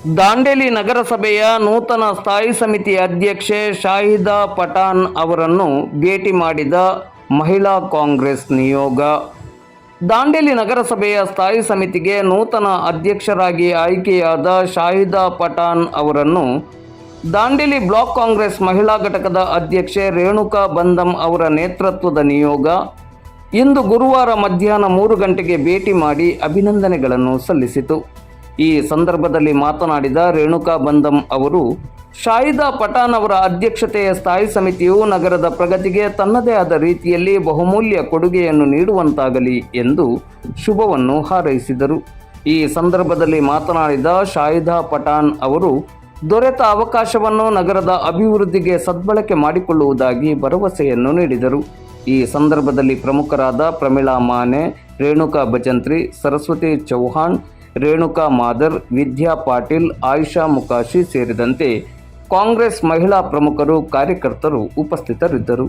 ದಾಂಡೇಲಿ ನಗರಸಭೆಯ ನೂತನ ಸ್ಥಾಯಿ ಸಮಿತಿ ಅಧ್ಯಕ್ಷೆ ಶಾಹಿದಾ ಪಠಾನ್ ಅವರನ್ನು ಭೇಟಿ ಮಾಡಿದ ಮಹಿಳಾ ಕಾಂಗ್ರೆಸ್ ನಿಯೋಗ. ದಾಂಡೇಲಿ ನಗರಸಭೆಯ ಸ್ಥಾಯಿ ಸಮಿತಿಗೆ ನೂತನ ಅಧ್ಯಕ್ಷರಾಗಿ ಆಯ್ಕೆಯಾದ ಶಾಹಿದಾ ಪಠಾನ್ ಅವರನ್ನು ದಾಂಡೇಲಿ ಬ್ಲಾಕ್ ಕಾಂಗ್ರೆಸ್ ಮಹಿಳಾ ಘಟಕದ ಅಧ್ಯಕ್ಷೆ ರೇಣುಕಾ ಬಂದಂ ಅವರ ನೇತೃತ್ವದ ನಿಯೋಗ. ಇಂದು ಗುರುವಾರ ಮಧ್ಯಾಹ್ನ ಮೂರು ಗಂಟೆಗೆ ಭೇಟಿ ಮಾಡಿ ಅಭಿನಂದನೆಗಳನ್ನು ಸಲ್ಲಿಸಿತು. ಈ ಸಂದರ್ಭದಲ್ಲಿ ಮಾತನಾಡಿದ ರೇಣುಕಾ ಬಂದಂ ಅವರು, ಶಾಹಿದಾ ಪಠಾನ್ ಅವರ ಅಧ್ಯಕ್ಷತೆಯ ಸ್ಥಾಯಿ ಸಮಿತಿಯು ನಗರದ ಪ್ರಗತಿಗೆ ತನ್ನದೇ ಆದ ರೀತಿಯಲ್ಲಿ ಬಹುಮೂಲ್ಯ ಕೊಡುಗೆಯನ್ನು ನೀಡುವಂತಾಗಲಿ ಎಂದು ಶುಭವನ್ನು ಹಾರೈಸಿದರು. ಈ ಸಂದರ್ಭದಲ್ಲಿ ಮಾತನಾಡಿದ ಶಾಹಿದಾ ಪಠಾನ್ ಅವರು, ದೊರೆತ ಅವಕಾಶವನ್ನು ನಗರದ ಅಭಿವೃದ್ಧಿಗೆ ಸದ್ಬಳಕೆ ಮಾಡಿಕೊಳ್ಳುವುದಾಗಿ ಭರವಸೆಯನ್ನು ನೀಡಿದರು. ಈ ಸಂದರ್ಭದಲ್ಲಿ ಪ್ರಮುಖರಾದ ಪ್ರಮೀಳಾ ಮಾನೆ, ರೇಣುಕಾ ಭಜಂತ್ರಿ ಸರಸ್ವತಿ ಚೌಹಾಣ್ ರೇಣುಕಾ ಮಾದರ್ ವಿದ್ಯಾ ಪಾಟೀಲ್ ಆಯಿಷಾ ಮುಕಾಶಿ ಸೇರಿದಂತೆ ಕಾಂಗ್ರೆಸ್ ಮಹಿಳಾ ಪ್ರಮುಖರು ಕಾರ್ಯಕರ್ತರು ಉಪಸ್ಥಿತರಿದ್ದರು.